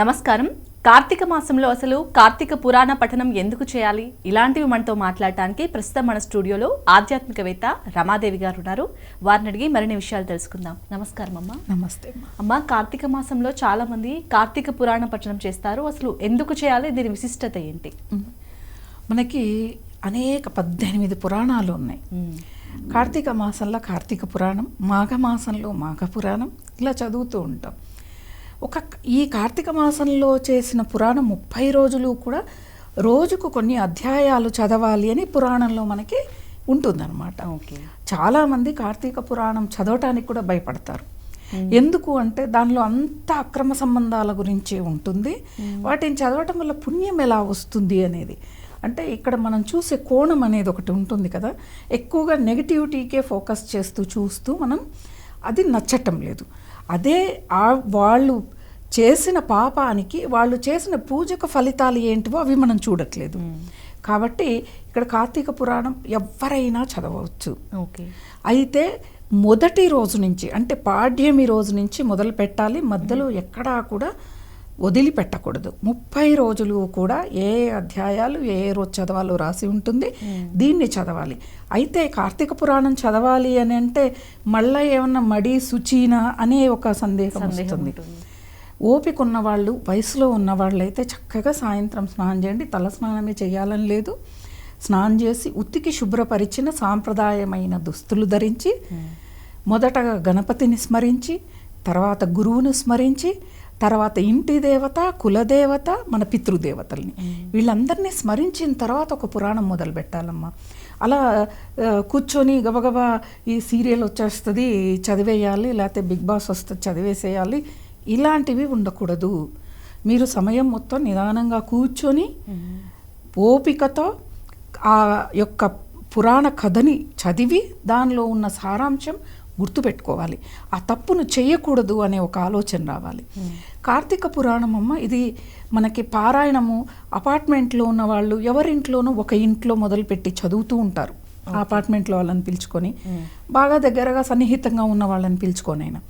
నమస్కారం. కార్తీక మాసంలో అసలు కార్తీక పురాణ పఠనం ఎందుకు చేయాలి? ఇలాంటివి మనతో మాట్లాడటానికి ప్రస్తుతం మన స్టూడియోలో ఆధ్యాత్మికవేత్త రమాదేవి గారు ఉన్నారు. వారిని అడిగి మరిన్ని విషయాలు తెలుసుకుందాం. నమస్కారం అమ్మా. నమస్తే అమ్మా. కార్తీక మాసంలో చాలా మంది కార్తీక పురాణ పఠనం చేస్తారు. అసలు ఎందుకు చేయాలి? దీని విశిష్టత ఏంటి? మనకి అనేక పద్దెనిమిది పురాణాలు ఉన్నాయి. కార్తీక మాసంలో కార్తీక పురాణం మాఘ మాసంలో మాఘ పురాణం ఇలా చదువుతూ ఉంటాం. ఒక ఈ కార్తీక మాసంలో చేసిన పురాణం ముప్పై రోజులు కూడా రోజుకు కొన్ని అధ్యాయాలు చదవాలి అని పురాణంలో మనకి ఉంటుందన్నమాట. ఓకే. చాలామంది కార్తీక పురాణం చదవటానికి కూడా భయపడతారు. ఎందుకు అంటే దానిలో అంత అక్రమ సంబంధాల గురించి ఉంటుంది. వాటిని చదవటం వల్ల పుణ్యం ఎలా వస్తుంది అనేది. అంటే ఇక్కడ మనం చూసే కోణం అనేది ఒకటి ఉంటుంది కదా. ఎక్కువగా నెగిటివిటీకే ఫోకస్ చేస్తూ చూస్తూ మనం అది నచ్చటం లేదు. అదే ఆ వాళ్ళు చేసిన పాపానికి వాళ్ళు చేసిన పూజకు ఫలితాలు ఏంటివో అవి మనం చూడట్లేదు. కాబట్టి ఇక్కడ కార్తీక పురాణం ఎవరైనా చదవచ్చు. ఓకే. అయితే మొదటి రోజు నుంచి అంటే పాడ్యమి రోజు నుంచి మొదలు పెట్టాలి మధ్యలో ఎక్కడా కూడా వదిలిపెట్టకూడదు. ముప్పై రోజులు కూడా ఏ అధ్యాయాలు ఏ రోజు చదవాలో రాసి ఉంటుంది. దీన్ని చదవాలి. అయితే కార్తీక పురాణం చదవాలి అని అంటే మళ్ళీ ఏమన్నా మడి శుచీనా అనే ఒక సందేహం వస్తుంది. ఓపిక ఉన్నవాళ్ళు వయసులో ఉన్నవాళ్ళు అయితే చక్కగా సాయంత్రం స్నానం చేయండి. తల స్నానమే చేయాలని లేదు. స్నానం చేసి ఉత్తికి శుభ్రపరిచిన సాంప్రదాయమైన దుస్తులు ధరించి మొదటగా గణపతిని స్మరించి తర్వాత గురువును స్మరించి తర్వాత ఇంటి దేవత కులదేవత మన పితృదేవతల్ని. వీళ్ళందరినీ స్మరించిన తర్వాత ఒక పురాణం మొదలు పెట్టాలమ్మా. అలా కూర్చొని గబగబా ఈ సీరియల్ వచ్చేస్తుంది చదివేయాలి లేకపోతే బిగ్ బాస్ వస్తుంది చదివేసేయాలి ఇలాంటివి ఉండకూడదు. మీరు సమయం మొత్తం నిదానంగా కూర్చొని ఓపికతో ఆ యొక్క పురాణ కథని చదివి దానిలో ఉన్న సారాంశం గుర్తుపెట్టుకోవాలి. ఆ తప్పును చేయకూడదు అనే ఒక ఆలోచన రావాలి. కార్తీక పురాణం అమ్మ ఇది మనకి పారాయణము అపార్ట్మెంట్లో ఉన్న వాళ్ళు ఎవరింట్లోనూ ఒక ఇంట్లో మొదలుపెట్టి చదువుతూ ఉంటారు. ఆ అపార్ట్మెంట్లో వాళ్ళని పిలుచుకొని. బాగా దగ్గరగా సన్నిహితంగా ఉన్న వాళ్ళని పిలుచుకొనైనా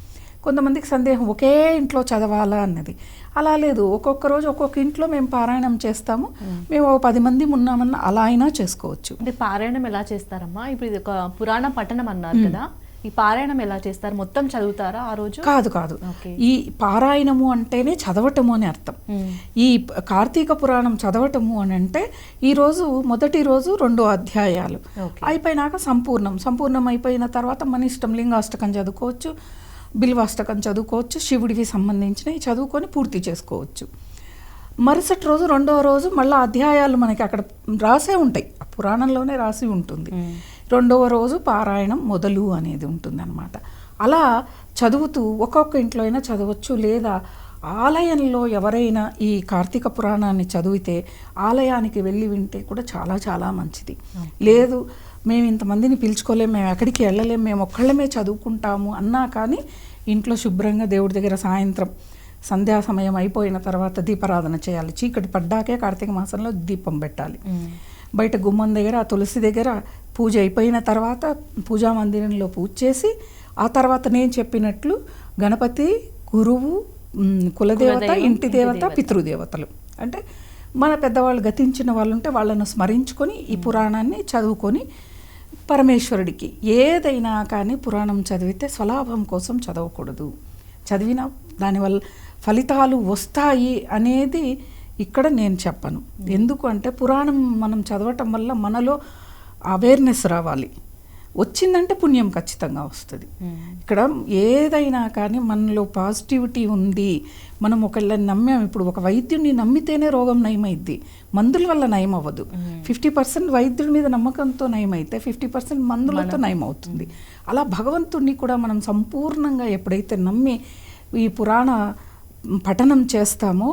కొంతమందికి సందేహం ఒకే ఇంట్లో చదవాలా అన్నది. అలా లేదు. ఒక్కొక్క రోజు ఒక్కొక్క ఇంట్లో మేము పారాయణం చేస్తాము. మేము. ఒక పది మంది ఉన్నామన్న అలా అయినా చేసుకోవచ్చు. అంటే పారాయణం ఎలా చేస్తారమ్మా? ఇప్పుడు ఇది ఒక పురాణ పఠనం అన్నారు కదా. ఈ పారాయణం ఎలా చేస్తారు? మొత్తం చదువుతారా ఆ రోజు? కాదు కాదు. ఈ పారాయణము అంటేనే చదవటము అని అర్థం. ఈ కార్తీక పురాణం చదవటము అని అంటే ఈ రోజు మొదటి రోజు రెండు అధ్యాయాలు. అయిపోయినాక సంపూర్ణం. సంపూర్ణం అయిపోయిన తర్వాత మన ఇష్టం లింగాష్టకం చదువుకోవచ్చు బిల్వాష్టకం చదువుకోవచ్చు శివుడికి సంబంధించినవి చదువుకొని పూర్తి చేసుకోవచ్చు. మరుసటి రోజు రెండవ రోజు మళ్ళీ అధ్యాయాలు మనకి అక్కడ రాసే ఉంటాయి. ఆ పురాణంలోనే రాసి ఉంటుంది. రెండవ రోజు పారాయణం మొదలు అనేది ఉంటుందన్నమాట. అలా చదువుతూ ఒక్కొక్క ఇంట్లో అయినా చదవచ్చు లేదా ఆలయంలో ఎవరైనా ఈ కార్తీక పురాణాన్ని చదివితే ఆలయానికి వెళ్ళి వింటే కూడా చాలా చాలా మంచిది. లేదు మేము ఇంతమందిని పిలుచుకోలేం మేము ఎక్కడికి వెళ్ళలేం మేము ఒక్కళ్ళమే చదువుకుంటాము అన్నా కానీ ఇంట్లో శుభ్రంగా దేవుడి దగ్గర సాయంత్రం సంధ్యా సమయం అయిపోయిన తర్వాత దీపారాధన చేయాలి. చీకటి పడ్డాకే కార్తీక మాసంలో దీపం పెట్టాలి. బయట గుమ్మం దగ్గర తులసి దగ్గర పూజ అయిపోయిన తర్వాత పూజా మందిరంలో పూజ చేసి ఆ తర్వాత నేను చెప్పినట్లు గణపతి గురువు కులదేవత కులదైవం, ఇంటి దేవత దేవత. పితృదేవతలు. అంటే మన పెద్దవాళ్ళు గతించిన వాళ్ళు ఉంటే వాళ్ళను స్మరించుకొని ఈ పురాణాన్ని చదువుకొని పరమేశ్వరుడికి ఏదైనా కానీ పురాణం చదివితే స్వలాభం కోసం చదవకూడదు. చదివిన దానివల్ల ఫలితాలు వస్తాయి అనేది ఇక్కడ నేను చెప్పను. ఎందుకు అంటే పురాణం మనం చదవటం వల్ల మనలో అవేర్నెస్ రావాలి. వచ్చిందంటే పుణ్యం ఖచ్చితంగా వస్తుంది. ఇక్కడ ఏదైనా కానీ మనలో పాజిటివిటీ ఉంది మనం ఒకళ్ళని నమ్మాం ఇప్పుడు ఒక వైద్యుడిని నమ్మితేనే రోగం నయమైద్ది. మందుల వల్ల నయం అవ్వదు ఫిఫ్టీ పర్సెంట్ వైద్యుడి మీద నమ్మకంతో నయమైతే ఫిఫ్టీ పర్సెంట్ మందులతో నయం అవుతుంది అలా భగవంతుడిని కూడా మనం సంపూర్ణంగా ఎప్పుడైతే నమ్మి ఈ పురాణ పఠనం చేస్తామో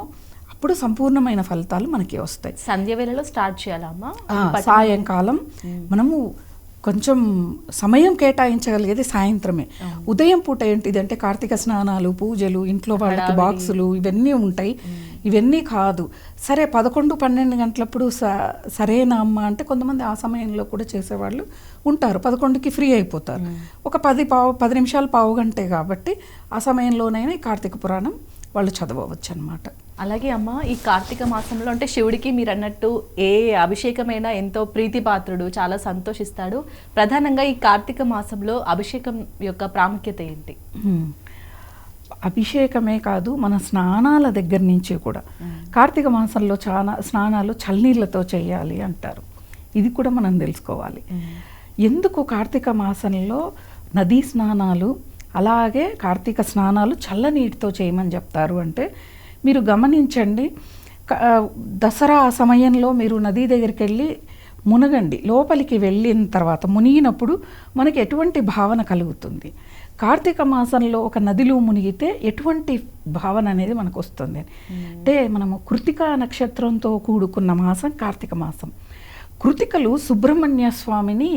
అప్పుడు సంపూర్ణమైన ఫలితాలు మనకి వస్తాయి. సంధ్య వేళలో స్టార్ట్ చేయాలా అమ్మా? ఆ, సాయంకాలం మనము కొంచెం సమయం కేటాయించగలిగేది సాయంత్రమే. ఉదయం పూట ఏంటిది అంటే కార్తీక స్నానాలు పూజలు ఇంట్లో వాళ్ళకి బాక్సులు ఇవన్నీ ఉంటాయి. ఇవన్నీ కాదు. సరే పదకొండు పన్నెండు గంటలప్పుడు స- సరేనా అమ్మ అంటే కొంతమంది ఆ సమయంలో కూడా చేసేవాళ్ళు ఉంటారు. పదకొండుకి ఫ్రీ అయిపోతారు. ఒక పది పావు పది నిమిషాలు పావు గంటే కాబట్టి ఆ సమయంలోనైనా ఈ కార్తీక పురాణం వాళ్ళు చదవవచ్చు అనమాట అలాగే అమ్మ ఈ కార్తీక మాసంలో అంటే శివుడికి మీరు అన్నట్టు ఏ అభిషేకమైనా ఎంతో ప్రీతిపాత్రుడు చాలా సంతోషిస్తాడు. ప్రధానంగా ఈ కార్తీక మాసంలో అభిషేకం యొక్క ప్రాముఖ్యత ఏంటి. అభిషేకమే కాదు మన స్నానాల దగ్గర నుంచి కూడా. కార్తీక మాసంలో చాలా స్నానాలు చల్లనీళ్ళతో చేయాలి అంటారు. ఇది కూడా మనం తెలుసుకోవాలి. ఎందుకు కార్తీక మాసంలో నదీ స్నానాలు అలాగే కార్తీక స్నానాలు చల్లనీటితో చేయమని చెప్తారు. అంటే మీరు గమనించండి దసరా సమయంలో మీరు నదీ దగ్గరికి వెళ్ళి మునగండి. లోపలికి వెళ్ళిన తర్వాత మునిగినప్పుడు మనకి ఎటువంటి భావన కలుగుతుంది? కార్తీక మాసంలో ఒక నదిలో మునిగితే ఎటువంటి భావన అనేది మనకు వస్తుంది? అంటే మనము కృతికా నక్షత్రంతో కూడుకున్న మాసం కార్తీక మాసం. కృతికలు సుబ్రహ్మణ్య స్వామిని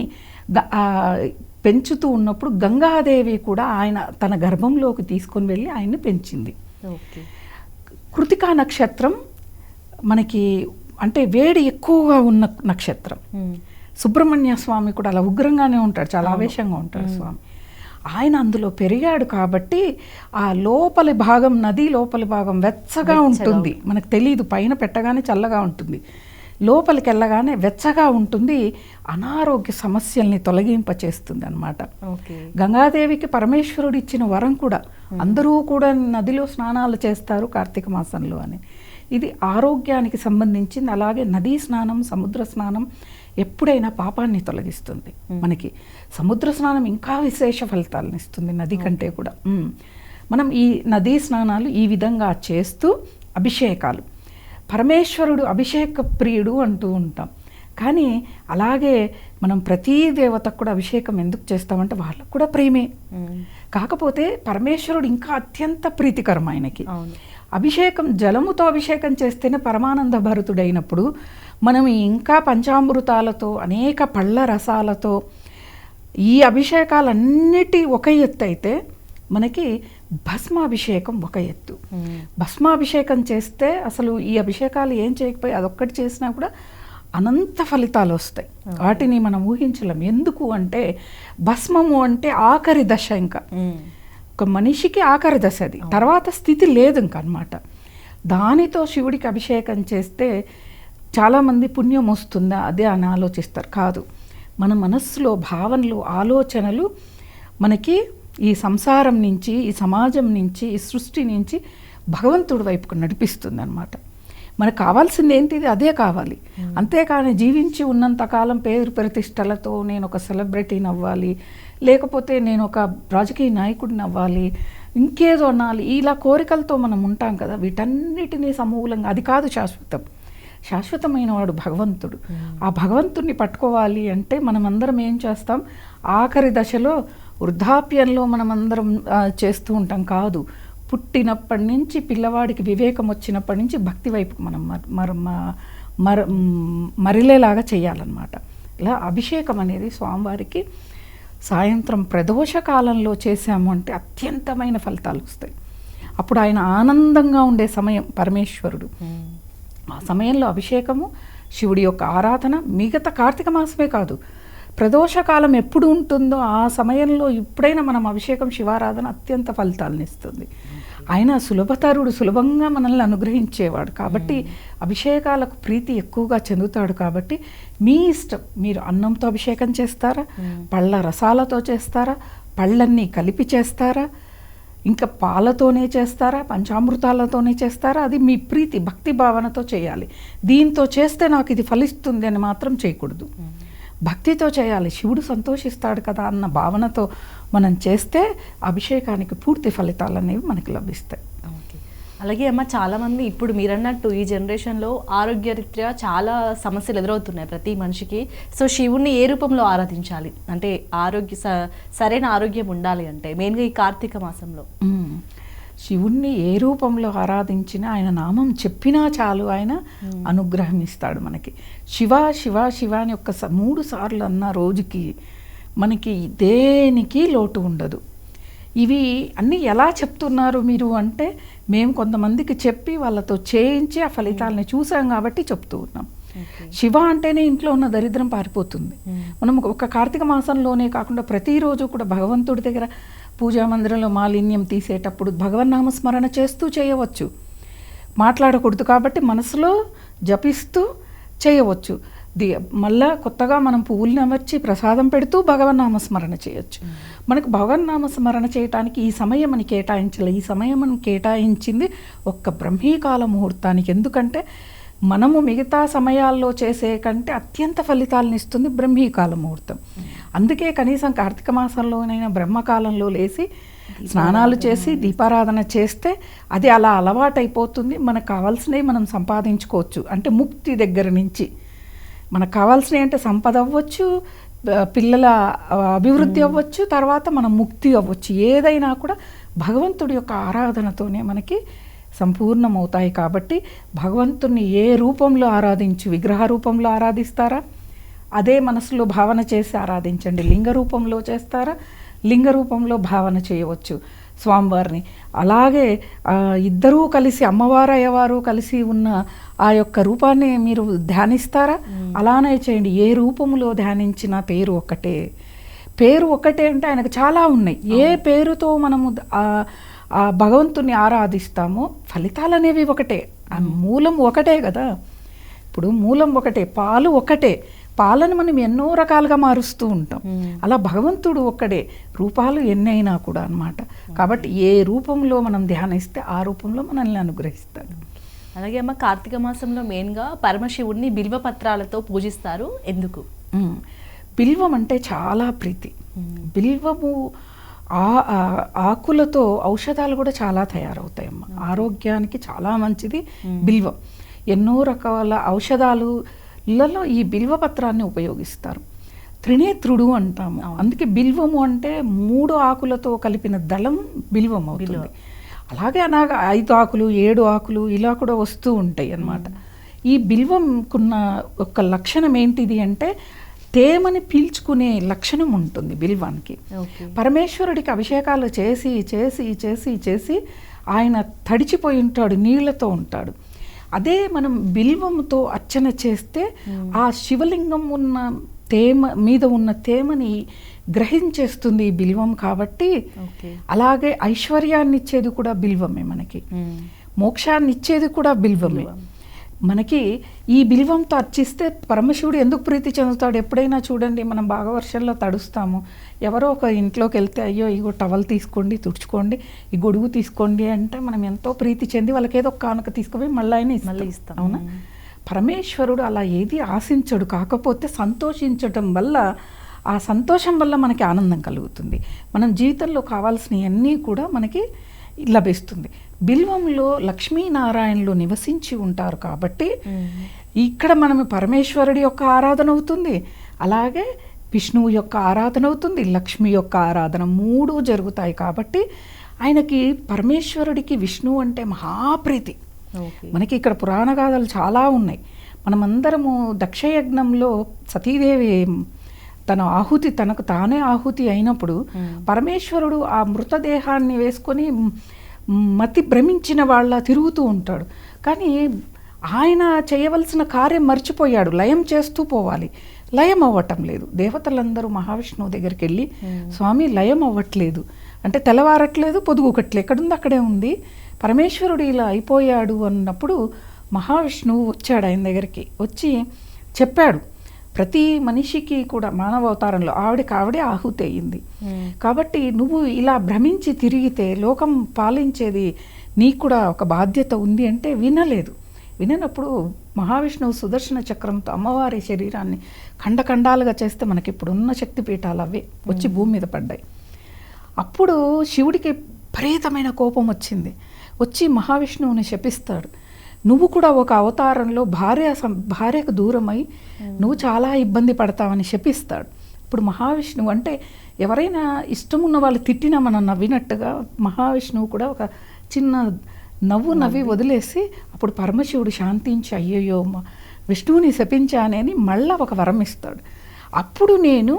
పెంచుతూ ఉన్నప్పుడు గంగాదేవి కూడా ఆయన తన గర్భంలోకి తీసుకొని వెళ్ళి ఆయన్ని పెంచింది. కృతికా నక్షత్రం మనకి అంటే వేడి ఎక్కువగా ఉన్న నక్షత్రం. సుబ్రహ్మణ్య స్వామి కూడా అలా ఉగ్రంగానే ఉంటాడు చాలా ఆవేశంగా ఉంటాడు స్వామి. ఆయన అందులో పెరిగాడు కాబట్టి ఆ లోపలి భాగం నది లోపలి భాగం వెచ్చగా ఉంటుంది. మనకు తెలియదు పైన పెట్టగానే చల్లగా ఉంటుంది. లోపలికి వెళ్ళగానే వెచ్చగా ఉంటుంది అనారోగ్య సమస్యల్ని తొలగింపచేస్తుంది అన్నమాట ఓకే. గంగాదేవికి పరమేశ్వరుడు ఇచ్చిన వరం కూడా అందరూ కూడా నదిలో స్నానాలు చేస్తారు కార్తీక మాసంలో అని. ఇది ఆరోగ్యానికి సంబంధించింది అలాగే నదీ స్నానం సముద్ర స్నానం ఎప్పుడైనా పాపాన్ని తొలగిస్తుంది మనకి. సముద్ర స్నానం ఇంకా విశేష ఫలితాలను ఇస్తుంది నది కంటే కూడా. మనం ఈ నదీ స్నానాలు ఈ విధంగా చేస్తూ అభిషేకాలు పరమేశ్వరుడు అభిషేక ప్రియుడు అంటూ ఉంటాం. కానీ అలాగే మనం ప్రతీ దేవతకు కూడా అభిషేకం ఎందుకు చేస్తామంటే వాళ్ళకు కూడా ప్రేమే. కాకపోతే పరమేశ్వరుడు ఇంకా అత్యంత ప్రీతికరం ఆయనకి. అభిషేకం జలముతో అభిషేకం చేస్తేనే పరమానంద భరితుడైనప్పుడు మనం ఇంకా పంచామృతాలతో అనేక పళ్ళ రసాలతో ఈ అభిషేకాలన్నిటి ఒక ఎత్తు అయితే మనకి భస్మాభిషేకం ఒక ఎత్తు. భస్మాభిషేకం చేస్తే అసలు ఈ అభిషేకాలు ఏం చేయకపోయి అదొక్కటి చేసినా కూడా అనంత ఫలితాలు వస్తాయి. వాటిని మనం ఊహించలేం. ఎందుకు అంటే భస్మము అంటే ఆఖరి దశ ఇంకా. ఒక మనిషికి ఆఖరి దశ అది. తర్వాత స్థితి లేదు ఇంక అనమాట దానితో శివుడికి అభిషేకం చేస్తే చాలామంది పుణ్యం వస్తుందా? అదే అని ఆలోచిస్తారు. కాదు. మన మనస్సులో భావనలు ఆలోచనలు మనకి ఈ సంసారం నుంచి ఈ సమాజం నుంచి ఈ సృష్టి నుంచి భగవంతుడి వైపుకు నడిపిస్తుంది అనమాట మనకు కావాల్సింది ఏంటిది? అదే కావాలి. అంతేకాని జీవించి ఉన్నంత కాలం పేరు ప్రతిష్టలతో నేను ఒక సెలబ్రిటీని అవ్వాలి లేకపోతే నేను ఒక రాజకీయ నాయకుడిని అవ్వాలి ఇంకేదో అనాలి ఇలా కోరికలతో మనం ఉంటాం కదా వీటన్నిటినీ సమూలంగా అది కాదు శాశ్వతం. శాశ్వతమైన వాడు భగవంతుడు. ఆ భగవంతుడిని పట్టుకోవాలి అంటే మనం అందరం ఏం చేస్తాం? ఆఖరి దశలో వృద్ధాప్యంలో మనం అందరం ఆ, చేస్తూ ఉంటాం కాదు. పుట్టినప్పటి నుంచి పిల్లవాడికి వివేకం వచ్చినప్పటి నుంచి భక్తి వైపుకు మనం మర మర మరిలేలాగా చేయాలన్నమాట. ఇలా అభిషేకం అనేది స్వామివారికి సాయంత్రం ప్రదోష కాలంలో చేశాము అంటే అత్యంతమైన ఫలితాలు వస్తాయి. అప్పుడు ఆయన ఆనందంగా ఉండే సమయం పరమేశ్వరుడు. ఆ సమయంలో అభిషేకము శివుడి యొక్క ఆరాధన మిగతా కార్తీక మాసమే కాదు ప్రదోషకాలం ఎప్పుడు ఉంటుందో ఆ సమయంలో ఎప్పుడైనా మనం అభిషేకం శివారాధన అత్యంత ఫలితాలను ఇస్తుంది. ఆయన సులభతరుడు సులభంగా మనల్ని అనుగ్రహించేవాడు. కాబట్టి అభిషేకాలకు ప్రీతి ఎక్కువగా చెందుతాడు కాబట్టి మీ ఇష్టం. మీరు అన్నంతో అభిషేకం చేస్తారా? పళ్ళ రసాలతో చేస్తారా? పళ్ళన్నీ కలిపి చేస్తారా? ఇంకా పాలతోనే చేస్తారా? పంచామృతాలతోనే చేస్తారా? అది మీ ప్రీతి భక్తి భావనతో చేయాలి. దీంతో చేస్తే నాకు ఇది ఫలిస్తుంది అని మాత్రం చేయకూడదు. భక్తితో చేయాలి. శివుడు సంతోషిస్తాడు కదా అన్న భావనతో మనం చేస్తే అభిషేకానికి పూర్తి ఫలితాలు అనేవి మనకి లభిస్తాయి. ఓకే. అలాగే అమ్మ చాలా మంది ఇప్పుడు మీరన్నట్టు ఈ జనరేషన్లో ఆరోగ్యరీత్యా చాలా సమస్యలు ఎదురవుతున్నాయి ప్రతి మనిషికి. సో శివుణ్ణి ఏ రూపంలో ఆరాధించాలి? అంటే ఆరోగ్య స- సరైన ఆరోగ్యం ఉండాలి అంటే మెయిన్గా ఈ కార్తీక మాసంలో. శివుణ్ణి ఏ రూపంలో ఆరాధించినా ఆయన నామం చెప్పినా చాలు ఆయన అనుగ్రహం ఇస్తాడు మనకి. శివ శివ శివ అని ఒక్క మూడు సార్లు అన్న రోజుకి మనకి దేనికి లోటు ఉండదు. ఇవి అన్నీ ఎలా చెప్తున్నారు మీరు అంటే మేము కొంతమందికి చెప్పి వాళ్ళతో చేయించి ఆ ఫలితాలని చూసాం కాబట్టి చెప్తూ ఉన్నాం. శివ అంటేనే ఇంట్లో ఉన్న దరిద్రం పారిపోతుంది. మనం ఒక కార్తీక మాసంలోనే కాకుండా ప్రతిరోజు కూడా భగవంతుడి దగ్గర పూజా మందిరంలో మాలిన్యం తీసేటప్పుడు భగవన్నామ స్మరణ చేస్తూ చేయవచ్చు. మాట్లాడకూడదు కాబట్టి మనసులో జపిస్తూ చేయవచ్చు. ది మళ్ళా కొత్తగా మనం పువ్వుల్ని అమర్చి ప్రసాదం పెడుతూ భగవన్నామ స్మరణ చేయొచ్చు. మనకు భగవన్నామ స్మరణ చేయటానికి ఈ సమయం మనం కేటాయించాలి. ఈ సమయం మనం కేటాయించింది ఒక్క బ్రహ్మీకాల ముహూర్తానికి. ఎందుకంటే మనము మిగతా సమయాల్లో చేసే కంటే అత్యంత ఫలితాలను ఇస్తుంది బ్రహ్మీకాల ముహూర్తం అందుకే కనీసం కార్తీక మాసంలోనైనా బ్రహ్మకాలంలో లేచి స్నానాలు చేసి దీపారాధన చేస్తే అది అలా అలవాటైపోతుంది. మనకు కావాల్సినవి మనం సంపాదించుకోవచ్చు. అంటే ముక్తి దగ్గర నుంచి మనకు కావాల్సినవి అంటే సంపద అవ్వచ్చు పిల్లల అభివృద్ధి అవ్వచ్చు తర్వాత మన ముక్తి అవ్వచ్చు. ఏదైనా కూడా భగవంతుడి యొక్క ఆరాధనతోనే మనకి సంపూర్ణమవుతాయి కాబట్టి భగవంతుని ఏ రూపంలో ఆరాధించు విగ్రహ రూపంలో ఆరాధిస్తారా? అదే మనసులో భావన చేసి ఆరాధించండి. లింగ రూపంలో చేస్తారా? లింగ రూపంలో భావన చేయవచ్చు. స్వామివారిని అలాగే ఇద్దరూ కలిసి అమ్మవారు అయ్యవారు కలిసి ఉన్న ఆ యొక్క రూపాన్ని మీరు ధ్యానిస్తారా? అలానే చేయండి. ఏ రూపంలో ధ్యానించిన పేరు ఒక్కటే. పేరు ఒక్కటే అంటే ఆయనకు చాలా ఉన్నాయి. ఏ పేరుతో మనము ఆ భగవంతుని ఆరాధిస్తామో ఫలితాలు అనేవి ఒకటే. ఆ మూలం ఒకటే కదా. ఇప్పుడు మూలం ఒకటే పాలు ఒకటే. పాలను మనం ఎన్నో రకాలుగా మారుస్తూ ఉంటాం. అలా భగవంతుడు ఒక్కడే రూపాలు ఎన్నైనా కూడా అన్నమాట. కాబట్టి ఏ రూపంలో మనం ధ్యానిస్తే ఆ రూపంలో మనల్ని అనుగ్రహిస్తాడు. అలాగే అమ్మ కార్తీక మాసంలో మెయిన్గా పరమశివుడిని బిల్వ పత్రాలతో పూజిస్తారు. ఎందుకు. బిల్వం అంటే చాలా ప్రీతి. బిల్వము ఆ ఆకులతో ఔషధాలు కూడా చాలా తయారవుతాయమ్మ. ఆరోగ్యానికి చాలా మంచిది. బిల్వం. ఎన్నో రకాల ఔషధాలులలో ఈ బిల్వ పత్రాన్ని ఉపయోగిస్తారు. త్రినేత్రుడు అంటాము. అందుకే బిల్వము అంటే మూడు ఆకులతో కలిపిన దళం బిల్వం అవుతుంది. అలాగే అలాగా ఐదు ఆకులు ఏడు ఆకులు ఇలా కూడా వస్తూ ఉంటాయి అన్నమాట ఈ బిల్వంకున్న ఒక లక్షణం ఏంటిది అంటే తేమని పీల్చుకునే లక్షణం ఉంటుంది బిల్వానికి. పరమేశ్వరుడికి అభిషేకాలు చేసి చేసి చేసి చేసి ఆయన తడిచిపోయి ఉంటాడు నీళ్ళతో ఉంటాడు. అదే మనం బిల్వంతో అర్చన చేస్తే ఆ శివలింగం ఉన్న తేమ మీద ఉన్న తేమని గ్రహించేస్తుంది ఈ బిల్వం కాబట్టి అలాగే ఐశ్వర్యాన్ని ఇచ్చేది కూడా బిల్వమే మనకి. మోక్షాన్ని ఇచ్చేది కూడా బిల్వమే. మనకి ఈ బిల్వంతో అర్చిస్తే పరమశివుడు ఎందుకు ప్రీతి చెందుతాడు? ఎప్పుడైనా చూడండి మనం బాగా వర్షంలో తడుస్తాము. ఎవరో ఒక ఇంట్లోకి వెళ్తే అయ్యో ఇగో టవల్ తీసుకోండి తుడుచుకోండి ఈ గొడుగు తీసుకోండి అంటే మనం ఎంతో ప్రీతి చెంది వాళ్ళకి ఏదో ఒక కానుక తీసుకుపోయి మళ్ళీ ఆయన మళ్ళీ ఇస్తాం. ఇస్తాం. అవునా పరమేశ్వరుడు అలా ఏది ఆశించడు. కాకపోతే సంతోషించటం వల్ల ఆ సంతోషం వల్ల మనకి ఆనందం కలుగుతుంది. మనం జీవితంలో కావాల్సినవన్నీ కూడా మనకి లభిస్తుంది. బిల్వంలో లక్ష్మీనారాయణలు నివసించి ఉంటారు కాబట్టి ఇక్కడ మనం పరమేశ్వరుడి యొక్క ఆరాధన అవుతుంది. అలాగే విష్ణువు యొక్క ఆరాధన అవుతుంది లక్ష్మి యొక్క ఆరాధన మూడు జరుగుతాయి కాబట్టి ఆయనకి పరమేశ్వరుడికి విష్ణువు అంటే మహాప్రీతి. మనకి ఇక్కడ పురాణ గాథలు చాలా ఉన్నాయి. మనమందరము దక్షయజ్ఞంలో సతీదేవి తన ఆహుతి తనకు తానే ఆహుతి అయినప్పుడు పరమేశ్వరుడు ఆ మృతదేహాన్ని వేసుకొని మతి భ్రమించిన వాళ్ళ తిరుగుతూ ఉంటాడు. కానీ ఆయన చేయవలసిన కార్యం మర్చిపోయాడు. లయం చేస్తూ పోవాలి. లయం అవ్వటం లేదు. దేవతలందరూ మహావిష్ణువు దగ్గరికి వెళ్ళి స్వామి లయం అవ్వట్లేదు. అంటే తెల్లవారట్లేదు పొదుగుకట్లేదు ఎక్కడుంది? అక్కడే ఉంది. పరమేశ్వరుడు ఇలా అయిపోయాడు అన్నప్పుడు మహావిష్ణువు వచ్చాడు ఆయన దగ్గరికి. వచ్చి చెప్పాడు. ప్రతి మనిషికి కూడా మానవ అవతారంలో ఆవిడకి ఆవిడే ఆహుతి అయింది. కాబట్టి నువ్వు ఇలా భ్రమించి తిరిగితే లోకం పాలించేది నీకు కూడా ఒక బాధ్యత ఉంది అంటే వినలేదు. విననప్పుడు మహావిష్ణువు సుదర్శన చక్రంతో అమ్మవారి శరీరాన్ని ఖండఖండాలుగా చేస్తే మనకి ఇప్పుడున్న శక్తిపీఠాలు అవే వచ్చి భూమి మీద పడ్డాయి. అప్పుడు శివుడికి విపరీతమైన కోపం వచ్చింది. వచ్చి మహావిష్ణువుని శపిస్తాడు. నువ్వు కూడా ఒక అవతారంలో భార్య సం- భార్యకు దూరమై నువ్వు చాలా ఇబ్బంది పడతావని శపిస్తాడు ఇప్పుడు మహావిష్ణువు అంటే ఎవరైనా ఇష్టం ఉన్న వాళ్ళు తిట్టినా మనం నవ్వినట్టుగా మహావిష్ణువు కూడా ఒక చిన్న నవ్వు నవ్వి వదిలేసి అప్పుడు పరమశివుడు శాంతించి అయ్యయ్యో విష్ణువుని శపించానని మళ్ళా ఒక వరం ఇస్తాడు. అప్పుడు నేను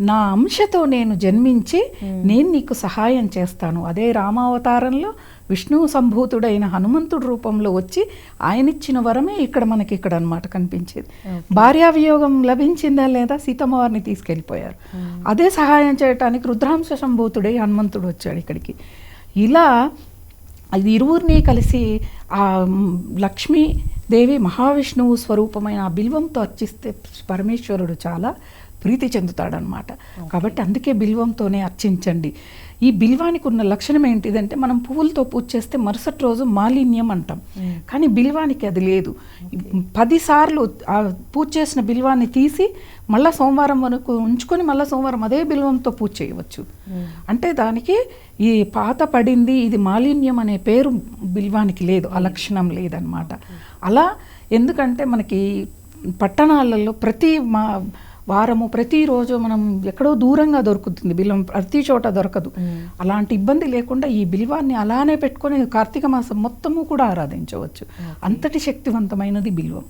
నా అంశతో నేను జన్మించి నేను నీకు సహాయం చేస్తాను. అదే రామావతారంలో విష్ణువు సంభూతుడైన హనుమంతుడి రూపంలో వచ్చి ఆయనిచ్చిన వరమే ఇక్కడ మనకి ఇక్కడ అనమాట కనిపించేది. భార్యావియోగం లభించిందా లేదా సీతమ్మ వారిని తీసుకెళ్ళిపోయారు అదే సహాయం చేయటానికి రుద్రాంశ సంభూతుడై హనుమంతుడు వచ్చాడు ఇక్కడికి. ఇలా అది ఇరువురిని కలిసి ఆ లక్ష్మీదేవి మహావిష్ణువు స్వరూపమైన ఆ బిల్వంతో అర్చిస్తే పరమేశ్వరుడు చాలా ప్రీతి చెందుతాడనమాట. కాబట్టి అందుకే బిల్వంతోనే అర్చించండి. ఈ బిల్వానికి ఉన్న లక్షణం ఏంటిదంటే మనం పువ్వులతో పూజ చేస్తే మరుసటి రోజు మాలిన్యం అంటాం. కానీ బిల్వానికి అది లేదు. పదిసార్లు ఆ పూజ చేసిన బిల్వాన్ని తీసి మళ్ళీ సోమవారం వరకు ఉంచుకొని మళ్ళీ సోమవారం అదే బిల్వంతో పూజ చేయవచ్చు. అంటే దానికి ఈ పాత పడింది ఇది మాలిన్యం అనే పేరు బిల్వానికి లేదు ఆ లక్షణం లేదనమాట. అలా ఎందుకంటే మనకి పట్టణాలలో ప్రతి మా వారము ప్రతిరోజు మనం ఎక్కడో దూరంగా దొరుకుతుంది. బిల్వం ప్రతి చోట దొరకదు. అలాంటి ఇబ్బంది లేకుండా ఈ బిల్వాన్ని అలానే పెట్టుకొని కార్తీక మాసం మొత్తము కూడా ఆరాధించవచ్చు. అంతటి శక్తివంతమైనది బిల్వం.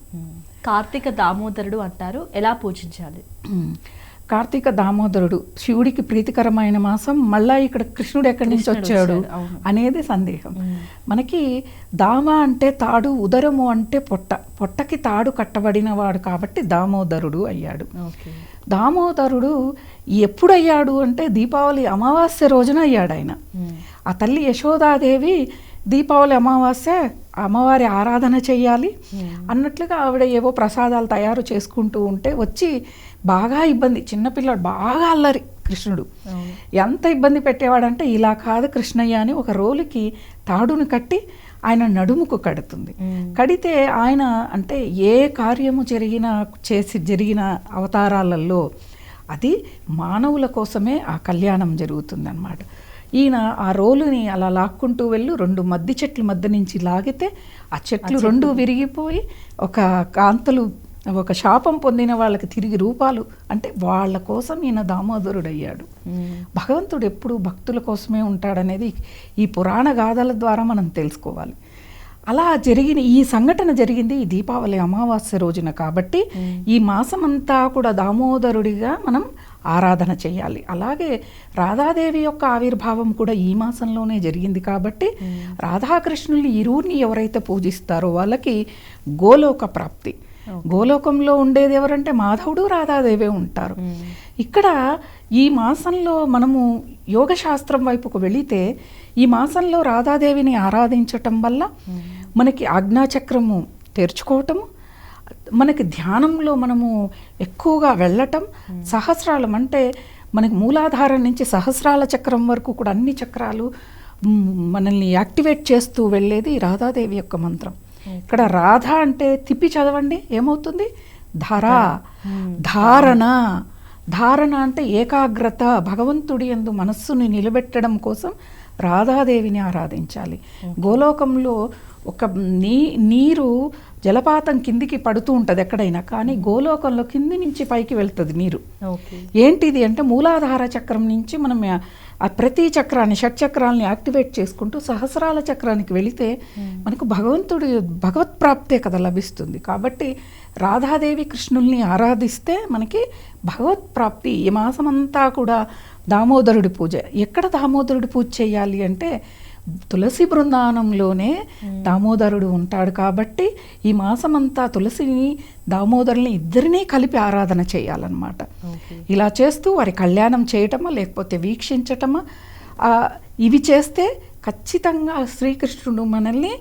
కార్తీక దామోదరుడు అంటారు. ఎలా పూజించాలి. కార్తీక దామోదరుడు శివుడికి ప్రీతికరమైన మాసం మళ్ళా ఇక్కడ కృష్ణుడు ఎక్కడి నుంచి వచ్చాడు. అనేది సందేహం. మనకి దామ అంటే తాడు ఉదరము అంటే పొట్ట. పొట్టకి తాడు కట్టబడిన వాడు కాబట్టి దామోదరుడు అయ్యాడు. దామోదరుడు ఎప్పుడయ్యాడు అంటే దీపావళి అమావాస్య రోజున అయ్యాడు ఆయన. ఆ తల్లి యశోదాదేవి దీపావళి అమావాస్య అమ్మవారి ఆరాధన చెయ్యాలి అన్నట్లుగా ఆవిడ ఏవో ప్రసాదాలు తయారు చేసుకుంటూ ఉంటే వచ్చి బాగా ఇబ్బంది. చిన్నపిల్లాడు బాగా అల్లరి కృష్ణుడు. ఎంత ఇబ్బంది పెట్టేవాడంటే ఇలా కాదు కృష్ణయ్య అని ఒక రోలుకి తాడును కట్టి ఆయన నడుముకు కడుతుంది. కడితే ఆయన అంటే ఏ కార్యము జరిగిన చేసి జరిగిన అవతారాలలో అది మానవుల కోసమే ఆ కళ్యాణం జరుగుతుందన్నమాట. ఈయన ఆ రోలుని అలా లాక్కుంటూ వెళ్ళు రెండు మద్ది చెట్ల మధ్య నుంచి లాగితే ఆ చెట్లు. రెండు విరిగిపోయి ఒక కాంతలు ఒక శాపం పొందిన వాళ్ళకి తిరిగి రూపాలు అంటే వాళ్ళ కోసం ఈయన దామోదరుడు అయ్యాడు భగవంతుడు ఎప్పుడు భక్తుల కోసమే ఉంటాడనేది ఈ పురాణ గాథల ద్వారా మనం తెలుసుకోవాలి. అలా జరిగిన ఈ సంఘటన జరిగింది ఈ దీపావళి అమావాస్య రోజున కాబట్టి ఈ మాసమంతా కూడా దామోదరుడిగా మనం ఆరాధన చేయాలి. అలాగే రాధాదేవి యొక్క ఆవిర్భావం కూడా ఈ మాసంలోనే జరిగింది కాబట్టి రాధాకృష్ణుల్ని ఇరువురిని ఎవరైతే పూజిస్తారో వాళ్ళకి గోలోక ప్రాప్తి. గోలోకంలో ఉండేది ఎవరంటే మాధవుడు రాధాదేవే ఉంటారు. ఇక్కడ ఈ మాసంలో మనము యోగ శాస్త్రం వైపుకు వెళితే ఈ మాసంలో రాధాదేవిని ఆరాధించటం వల్ల మనకి ఆజ్ఞాచక్రము తెరుచుకోవటము మనకి ధ్యానంలో మనము ఎక్కువగా వెళ్ళటం సహస్రాలం అంటే మనకి మూలాధారం నుంచి సహస్రాల చక్రం వరకు కూడా అన్ని చక్రాలు మనల్ని యాక్టివేట్ చేస్తూ వెళ్ళేది రాధాదేవి యొక్క మంత్రం. ఇక్కడ రాధ అంటే తిప్పి చదవండి ఏమవుతుంది? ధర ధారణ. ధారణ అంటే ఏకాగ్రత భగవంతుడి యందు మనస్సుని నిలబెట్టడం కోసం రాధాదేవిని ఆరాధించాలి. గోలోకంలో ఒక నీ నీరు జలపాతం కిందికి పడుతూ ఉంటుంది ఎక్కడైనా కానీ గోలోకంలో కింది నుంచి పైకి వెళ్తుంది నీరు. ఏంటిది అంటే మూలాధార చక్రం నుంచి మనం ఆ- ప్రతి చక్రాన్ని షట్ చక్రాలని యాక్టివేట్ చేసుకుంటూ సహస్రాల చక్రానికి వెళితే మనకు భగవంతుడి భగవత్ ప్రాప్తే కదా లభిస్తుంది. కాబట్టి రాధాదేవి కృష్ణుల్ని ఆరాధిస్తే మనకి భగవత్ ప్రాప్తి ఈ మాసమంతా కూడా దామోదరుడి పూజ. ఎక్కడ దామోదరుడి పూజ చేయాలి అంటే తులసి బృందావనంలోనే దామోదరుడు ఉంటాడు కాబట్టి ఈ మాసమంతా తులసిని దామోదరుని ఇద్దరినీ కలిపి ఆరాధన చేయాలన్నమాట. ఇలా చేస్తూ వారి కళ్యాణం చేయటమా లేకపోతే వీక్షించటమా ఇవి చేస్తే ఖచ్చితంగా శ్రీకృష్ణుడు మనల్ని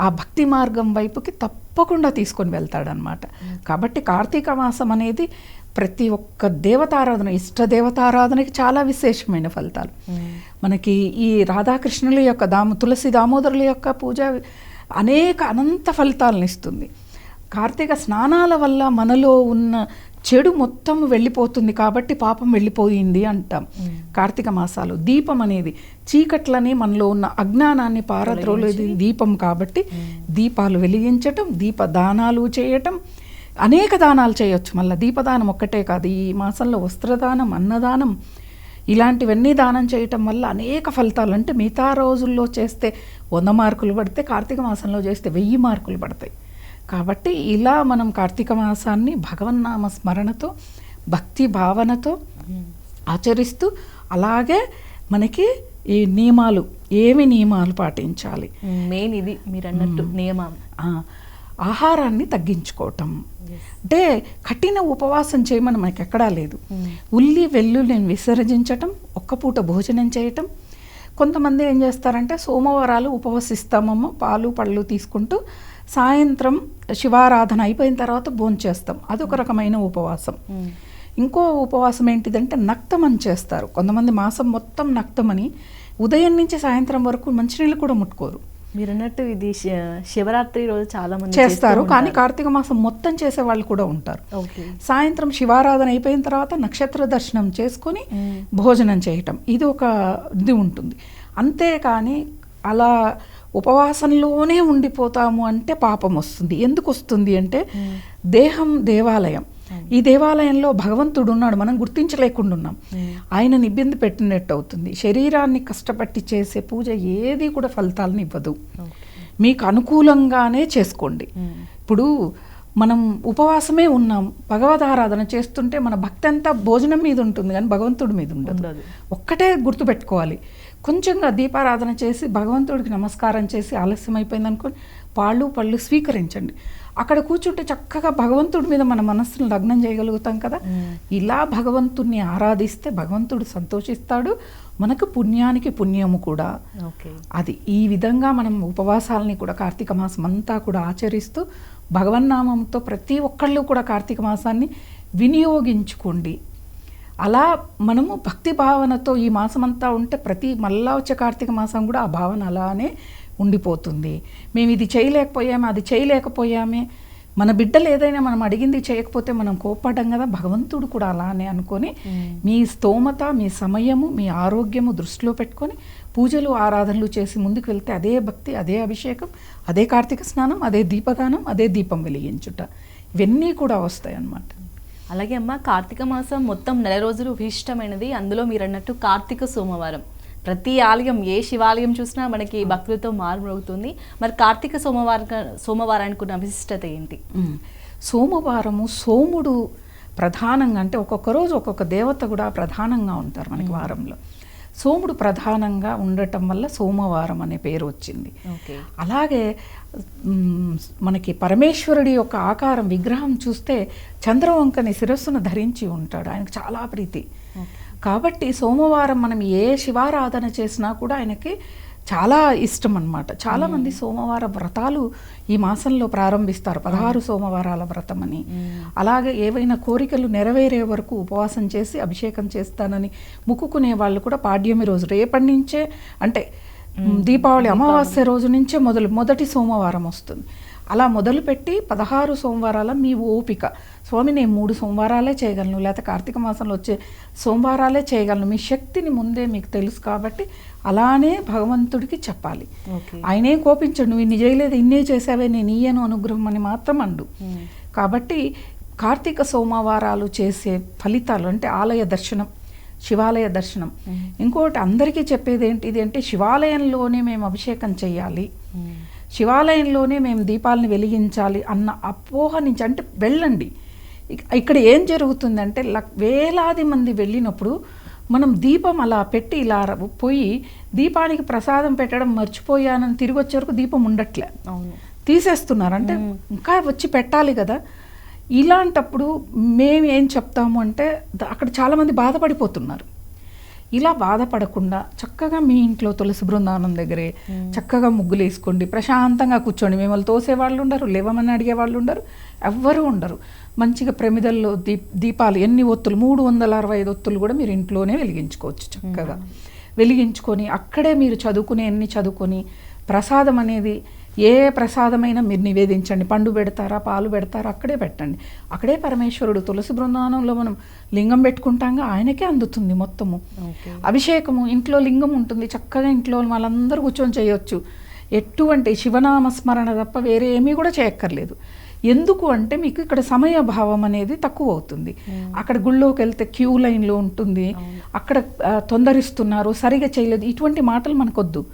ఆ భక్తి మార్గం వైపుకి తప్పకుండా తీసుకొని వెళ్తాడనమాట కాబట్టి కార్తీక మాసం అనేది ప్రతి ఒక్క దేవతారాధన ఇష్ట దేవతారాధనకి చాలా విశేషమైన ఫలితాలు. మనకి ఈ రాధాకృష్ణుల యొక్క దాము తులసి దామోదరుల యొక్క పూజ అనేక అనంత ఫలితాలను ఇస్తుంది. కార్తీక స్నానాల వల్ల మనలో ఉన్న చెడు మొత్తం వెళ్ళిపోతుంది కాబట్టి పాపం వెళ్ళిపోయింది అంటాం. కార్తీక మాసాలు దీపం అనేది చీకట్లని మనలో ఉన్న అజ్ఞానాన్ని పారద్రోలేది దీపం కాబట్టి దీపాలు వెలిగించటం దీప దానాలు చేయటం అనేక దానాలు చేయొచ్చు. మళ్ళీ దీపదానం ఒక్కటే కాదు ఈ మాసంలో వస్త్రదానం అన్నదానం ఇలాంటివన్నీ దానం చేయటం వల్ల అనేక ఫలితాలు. అంటే మిగతా రోజుల్లో చేస్తే వంద మార్కులు పడితే కార్తీక మాసంలో చేస్తే వెయ్యి మార్కులు పడతాయి. కాబట్టి ఇలా మనం కార్తీక మాసాన్ని భగవన్నామ స్మరణతో భక్తి భావనతో ఆచరిస్తూ అలాగే మనకి ఈ నియమాలు ఏమి నియమాలు పాటించాలి? మెయిన్ ఇది మీరు అన్నట్టు నియమం ఆహారాన్ని తగ్గించుకోవటం. అంటే కఠిన ఉపవాసం చేయమని మనకి ఎక్కడా లేదు ఉల్లి వెల్లుల్లిని విసర్జించటం ఒక్క పూట భోజనం చేయటం. కొంతమంది ఏం చేస్తారంటే సోమవారాలు ఉపవసిస్తామమ్మ పాలు పళ్ళు తీసుకుంటూ సాయంత్రం శివారాధన అయిపోయిన తర్వాత భోంచేస్తాం. అదొక రకమైన ఉపవాసం. ఇంకో ఉపవాసం ఏంటిదంటే నక్తం అని చేస్తారు. కొంతమంది మాసం మొత్తం నక్తమని ఉదయం నుంచి సాయంత్రం వరకు మంచినీళ్ళు కూడా ముట్టుకోరు. మీరు అన్నట్టు ఇది శివరాత్రి రోజు చాలా మంది చేస్తారు. చేస్తూ కానీ. కార్తీక మాసం మొత్తం చేసే వాళ్ళు కూడా ఉంటారు. సాయంత్రం శివారాధన అయిపోయిన తర్వాత నక్షత్ర దర్శనం చేసుకొని భోజనం చేయటం. ఇది ఒక ఇది ఉంటుంది. అంతేకాని అలా ఉపవాసంలోనే ఉండిపోతాము అంటే పాపం వస్తుంది. ఎందుకు వస్తుంది అంటే దేహం దేవాలయం. ఈ దేవాలయంలో భగవంతుడు ఉన్నాడు మనం గుర్తించలేకుండా ఉన్నాం ఆయనని ఇబ్బంది పెట్టినట్టు అవుతుంది. శరీరాన్ని కష్టపట్టి చేసే పూజ ఏది కూడా ఫలితాలను ఇవ్వదు. మీకు అనుకూలంగానే చేసుకోండి. ఇప్పుడు మనం ఉపవాసమే ఉన్నాం భగవద్ ఆరాధన చేస్తుంటే మన భక్తి అంతా భోజనం మీద ఉంటుంది కానీ భగవంతుడి మీద ఉండదు. ఒక్కటే గుర్తుపెట్టుకోవాలి. కొంచెంగా దీపారాధన చేసి భగవంతుడికి నమస్కారం చేసి ఆలస్యం అయిపోయింది అనుకోని పాళ్ళు పళ్ళు స్వీకరించండి. అక్కడ కూర్చుంటే చక్కగా భగవంతుడి మీద మన మనస్సును లగ్నం చేయగలుగుతాం కదా. ఇలా భగవంతుణ్ణి ఆరాధిస్తే భగవంతుడు సంతోషిస్తాడు. మనకు పుణ్యానికి పుణ్యము కూడా. ఓకే. అది ఈ విధంగా మనం ఉపవాసాలని కూడా కార్తీక మాసం అంతా కూడా ఆచరిస్తూ భగవన్నామంతో ప్రతి ఒక్కళ్ళు కూడా కార్తీక మాసాన్ని వినియోగించుకోండి. అలా మనము భక్తి భావనతో ఈ మాసం అంతా ఉంటే ప్రతి మళ్ళా వచ్చే కార్తీక మాసం కూడా ఆ భావన అలానే ఉండిపోతుంది. మేము ఇది చేయలేకపోయామే అది చేయలేకపోయామే. మన బిడ్డలు ఏదైనా మనం అడిగింది చేయకపోతే మనం కోప్పడ్డం కదా భగవంతుడు కూడా అలానే అనుకొని మీ స్తోమత మీ సమయము మీ ఆరోగ్యము దృష్టిలో పెట్టుకొని పూజలు ఆరాధనలు చేసి ముందుకు వెళ్తే అదే భక్తి అదే అభిషేకం అదే కార్తీక స్నానం అదే దీపదానం అదే దీపం వెలిగించుట. ఇవన్నీ కూడా వస్తాయి అన్నమాట అలాగే అమ్మ కార్తీక మాసం మొత్తం నెల రోజులు విశిష్టమైనది. అందులో మీరు అన్నట్టు కార్తీక సోమవారం. ప్రతి ఆలయం ఏ శివాలయం చూసినా మనకి భక్తులతో మారుమోగుతుంది మరి కార్తీక సోమవారం సోమవారానికి ఉన్న విశిష్టత ఏంటి. సోమవారము సోముడు ప్రధానంగా అంటే ఒక్కొక్క రోజు ఒక్కొక్క దేవత కూడా ప్రధానంగా ఉంటారు మనకి వారంలో. సోముడు ప్రధానంగా ఉండటం వల్ల సోమవారం అనే పేరు వచ్చింది. అలాగే మనకి పరమేశ్వరుడి యొక్క ఆకారం విగ్రహం చూస్తే చంద్రవంకని శిరస్సును ధరించి ఉంటాడు. ఆయనకు చాలా ప్రీతి. కాబట్టి సోమవారం మనం ఏ శివారాధన చేసినా కూడా ఆయనకి చాలా ఇష్టం అన్నమాట చాలా మంది సోమవార వ్రతాలు ఈ మాసంలో ప్రారంభిస్తారు. పదహారు సోమవారాల వ్రతం అని అలాగే ఏవైనా కోరికలు నెరవేరే వరకు ఉపవాసం చేసి అభిషేకం చేస్తానని ముక్కుకునే వాళ్ళు కూడా పాడ్యమి రోజు రేపటి నుంచే అంటే దీపావళి. అమావాస్య రోజు నుంచే మొదలు మొదటి సోమవారం వస్తుంది. అలా మొదలుపెట్టి పదహారు సోమవారాల మీ ఓపిక. స్వామి నేను మూడు సోమవారాలే చేయగలను లేకపోతే కార్తీక మాసంలో వచ్చే సోమవారాలే చేయగలను. మీ శక్తిని ముందే మీకు తెలుసు కాబట్టి అలానే భగవంతుడికి చెప్పాలి. ఆయనే కోపించడు నువ్వు ఇన్ని చేయలేదు ఇన్నే చేసావే నేను ఇయ్యను అనుగ్రహం అని మాత్రం అండు. కాబట్టి కార్తీక సోమవారాలు చేసే ఫలితాలు అంటే ఆలయ దర్శనం శివాలయ దర్శనం. ఇంకోటి అందరికీ చెప్పేది ఏంటిది అంటే శివాలయంలోనే మేము అభిషేకం చేయాలి. శివాలయంలోనే మేము దీపాలను వెలిగించాలి అన్న అపోహ నుంచి అంటే వెళ్ళండి. ఇక- ఇక్కడ ఏం జరుగుతుందంటే వేలాది మంది వెళ్ళినప్పుడు మనం దీపం అలా పెట్టి ఇలా పోయి దీపానికి ప్రసాదం పెట్టడం మర్చిపోయానని తిరిగి వచ్చే వరకు దీపం ఉండట్లే. తీసేస్తున్నారు. అంటే ఇంకా వచ్చి పెట్టాలి కదా. ఇలాంటప్పుడు మేము ఏం చెప్తాము అంటే అక్కడ చాలామంది బాధపడిపోతున్నారు. ఇలా బాధపడకుండా చక్కగా మీ ఇంట్లో తులసి బృందావనం దగ్గరే చక్కగా ముగ్గులు వేసుకోండి ప్రశాంతంగా కూర్చోండి. మిమ్మల్ని తోసే వాళ్ళు ఉండరు లేవమని అడిగే వాళ్ళు ఉండరు ఎవ్వరూ ఉండరు. మంచిగా ప్రమిదల్లో దీప్ దీపాలు ఎన్ని ఒత్తులు మూడు వందల అరవై ఐదు ఒత్తులు కూడా మీరు ఇంట్లోనే వెలిగించుకోవచ్చు చక్కగా. వెలిగించుకొని అక్కడే మీరు చదువుకునే అన్ని చదువుకొని ప్రసాదం అనేది ఏ ప్రసాదమైనా మీరు నివేదించండి. పండు పెడతారా పాలు పెడతారా అక్కడే పెట్టండి. అక్కడే పరమేశ్వరుడు తులసి బృందావనంలో మనం లింగం పెట్టుకుంటాంగా ఆయనకే అందుతుంది మొత్తము. అభిషేకము ఇంట్లో లింగం ఉంటుంది. చక్కగా ఇంట్లో వాళ్ళందరూ కూర్చొని చేయొచ్చు. ఎటువంటి శివనామ స్మరణ తప్ప వేరే ఏమీ కూడా చేయక్కర్లేదు. ఎందుకు అంటే మీకు ఇక్కడ సమయ భావం అనేది తక్కువ అవుతుంది. అక్కడ గుళ్ళోకి వెళ్తే క్యూ లైన్లో ఉంటుంది. అక్కడ తొందరిస్తున్నారు సరిగా చేయలేదు. ఇటువంటి మాటలు మనకొద్దు.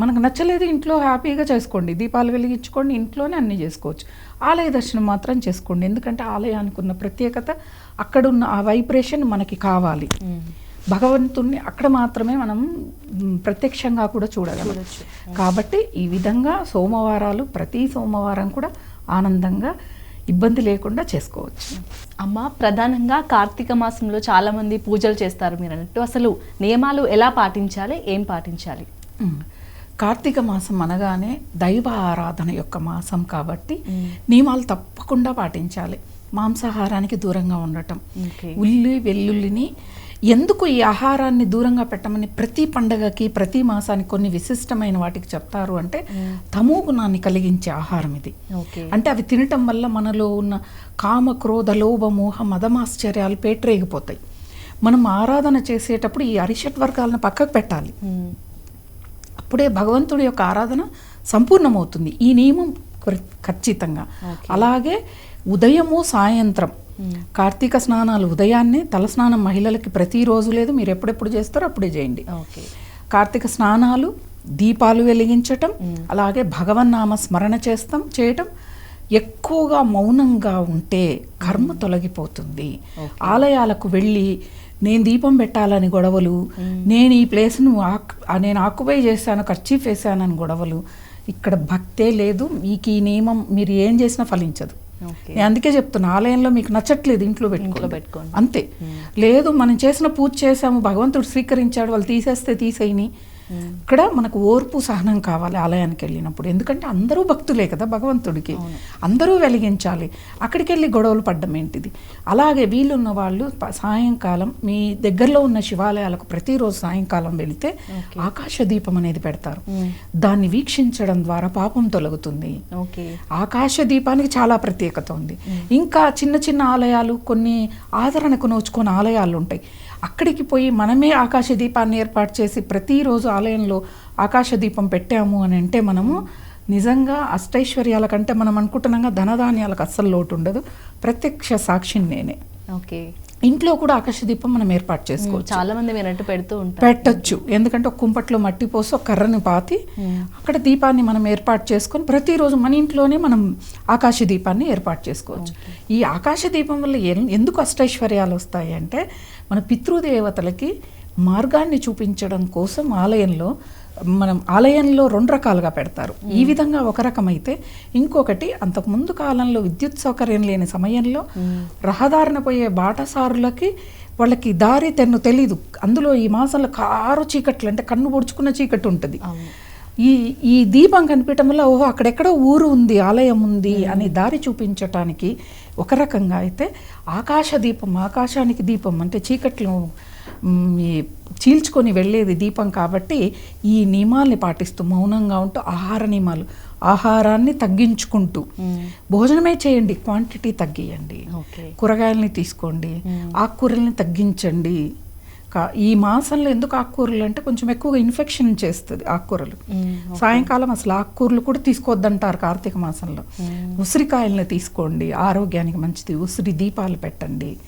మనకు నచ్చలేదు ఇంట్లో హ్యాపీగా చేసుకోండి దీపాలు వెలిగించుకోండి ఇంట్లోనే అన్నీ చేసుకోవచ్చు. ఆలయ దర్శనం మాత్రం చేసుకోండి. ఎందుకంటే ఆలయానికి ఉన్న ప్రత్యేకత అక్కడున్న ఆ వైబ్రేషన్ మనకి కావాలి. భగవంతుణ్ణి అక్కడ మాత్రమే మనం ప్రత్యక్షంగా కూడా చూడగలం. కాబట్టి ఈ విధంగా సోమవారాలు ప్రతి సోమవారం కూడా ఆనందంగా ఇబ్బంది లేకుండా చేసుకోవచ్చు. అమ్మ ప్రధానంగా కార్తీక మాసంలో చాలా మంది పూజలు చేస్తారు మీరు అన్నట్టు. అసలు నియమాలు ఎలా పాటించాలి? ఏం పాటించాలి. కార్తీక మాసం అనగానే దైవ ఆరాధన యొక్క మాసం కాబట్టి. నియమాలు తప్పకుండా పాటించాలి. మాంసాహారానికి దూరంగా ఉండటం. ఉల్లి వెల్లుల్లిని ఎందుకు ఈ ఆహారాన్ని దూరంగా పెట్టమని ప్రతి పండగకి ప్రతి మాసానికి కొన్ని విశిష్టమైన వాటికి చెప్తారు అంటే తమో గుణాన్ని కలిగించే ఆహారం ఇది. అంటే అవి తినటం వల్ల మనలో ఉన్న కామ క్రోధ లోభ మోహ మదమాశ్చర్యాలు పేటరేగిపోతాయి. మనం ఆరాధన చేసేటప్పుడు ఈ అరిషట్ వర్గాలను పక్కకు పెట్టాలి. అప్పుడే భగవంతుడి యొక్క ఆరాధన సంపూర్ణమవుతుంది. ఈ నియమం ఖచ్చితంగా. అలాగే ఉదయము సాయంత్రం. కార్తీక స్నానాలు ఉదయాన్నే తలస్నానం మహిళలకి ప్రతిరోజు లేదు. మీరు ఎప్పుడెప్పుడు చేస్తారో అప్పుడే చేయండి. కార్తీక స్నానాలు దీపాలు వెలిగించటం. అలాగే భగవన్నామ స్మరణ చేస్తాం చేయటం. ఎక్కువగా మౌనంగా ఉంటే కర్మ తొలగిపోతుంది. ఆలయాలకు వెళ్ళి నేను దీపం పెట్టాలని గొడవలు నేను ఈ ప్లేస్ను ఆక్ నేను ఆక్యుపై చేశాను ఖర్చీఫ్ వేసానని గొడవలు ఇక్కడ భక్తే లేదు మీకు ఈ నియమం మీరు ఏం చేసినా ఫలించదు. నేను అందుకే చెప్తున్నా ఆలయంలో మీకు నచ్చట్లేదు ఇంట్లో ఇంట్లో పెట్టుకోండి. అంతే. లేదు మనం చేసిన పూజ చేసాము భగవంతుడు స్వీకరించాడు వాళ్ళు తీసేస్తే తీసేయని. ఇక్కడ మనకు ఓర్పు సహనం కావాలి ఆలయానికి వెళ్ళినప్పుడు. ఎందుకంటే అందరూ భక్తులే కదా భగవంతుడికి. అందరూ వెలిగించాలి. అక్కడికి వెళ్ళి గొడవలు పడ్డం ఏంటిది? అలాగే వీళ్ళున్న వాళ్ళు సాయంకాలం మీ దగ్గరలో ఉన్న శివాలయాలకు ప్రతిరోజు సాయంకాలం వెళితే. ఆకాశ దీపం అనేది పెడతారు. దాన్ని వీక్షించడం ద్వారా పాపం తొలగుతుంది. ఓకే. ఆకాశ దీపానికి చాలా ప్రత్యేకత ఉంది. ఇంకా చిన్న చిన్న ఆలయాలు కొన్ని ఆదరణకు నోచుకున్న ఆలయాలు ఉంటాయి. అక్కడికి పోయి మనమే ఆకాశ దీపాన్ని ఏర్పాటు చేసి ప్రతిరోజు ఆలయంలో ఆకాశ దీపం పెట్టాము అని అంటే మనము నిజంగా అష్టైశ్వర్యాల కంటే మనం అనుకుంటున్నాగా ధనధాన్యాలకు అస్సలు లోటు ఉండదు. ప్రత్యక్ష సాక్షిని నేనే. ఓకే. ఇంట్లో కూడా ఆకాశ దీపం మనం ఏర్పాటు చేసుకోవచ్చు. చాలా మంది వినట్టు పెడుతూ ఉంటారు. పెట్టొచ్చు. ఎందుకంటే ఒక కుంపట్లో మట్టి పోసి ఒక కర్రని పాతి. అక్కడ దీపాన్ని మనం ఏర్పాటు చేసుకొని ప్రతిరోజు మన ఇంట్లోనే మనం ఆకాశ దీపాన్ని ఏర్పాటు చేసుకోవచ్చు. ఈ ఆకాశ దీపం వల్ల ఎందుకు అష్టైశ్వర్యాలు వస్తాయి అంటే మన పితృదేవతలకి మార్గాన్ని చూపించడం కోసం ఆలయంలో మనం ఆలయంలో రెండు రకాలుగా పెడతారు. ఈ విధంగా ఒక రకమైతే ఇంకొకటి అంతకు ముందు కాలంలో విద్యుత్ సౌకర్యం లేని సమయంలో రహదారిన పోయే బాటసారులకి వాళ్ళకి దారి తెన్ను తెలీదు. అందులో ఈ మాసంలో కారు చీకట్లు అంటే కన్ను పొడుచుకున్న చీకటి ఉంటుంది. ఈ ఈ దీపం కనిపించడం వల్ల ఓహో అక్కడెక్కడో ఊరు ఉంది ఆలయం ఉంది అని దారి చూపించటానికి ఒక రకంగా అయితే ఆకాశ దీపం ఆకాశానికి దీపం అంటే చీకట్లో చీల్చుకొని వెళ్ళేది దీపం కాబట్టి ఈ నియమాల్ని పాటిస్తూ మౌనంగా ఉంటూ ఆహార నియమాలు ఆహారాన్ని తగ్గించుకుంటూ. భోజనమే చేయండి క్వాంటిటీ తగ్గియండి. కూరగాయలని తీసుకోండి ఆకుకూరల్ని తగ్గించండి. కా- ఈ మాసంలో ఎందుకు ఆకుకూరలు అంటే కొంచెం ఎక్కువగా ఇన్ఫెక్షన్ చేస్తుంది ఆకుకూరలు. సాయంకాలం అసలు ఆకుకూరలు కూడా తీసుకోవద్దంటారు కార్తీక మాసంలో. ఉసిరికాయల్ని తీసుకోండి ఆరోగ్యానికి మంచిది ఉసిరి దీపాలు పెట్టండి.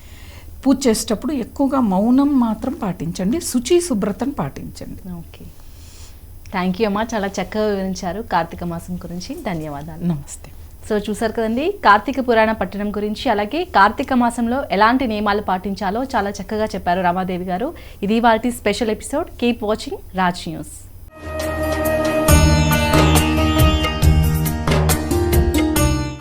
పూజ చేసేటప్పుడు ఎక్కువగా మౌనం మాత్రం పాటించండి శుచి శుభ్రతను పాటించండి. ఓకే. థ్యాంక్ యూ అమ్మా చాలా చక్కగా వివరించారు కార్తీక మాసం గురించి. ధన్యవాదాలు. నమస్తే. సో చూసారు కదండి కార్తీక పురాణ పట్టణం గురించి అలాగే కార్తీక మాసంలో ఎలాంటి నియమాలు పాటించాలో చాలా చక్కగా చెప్పారు రామాదేవి గారు. ఇది వాటి special episode. Keep watching Raj news.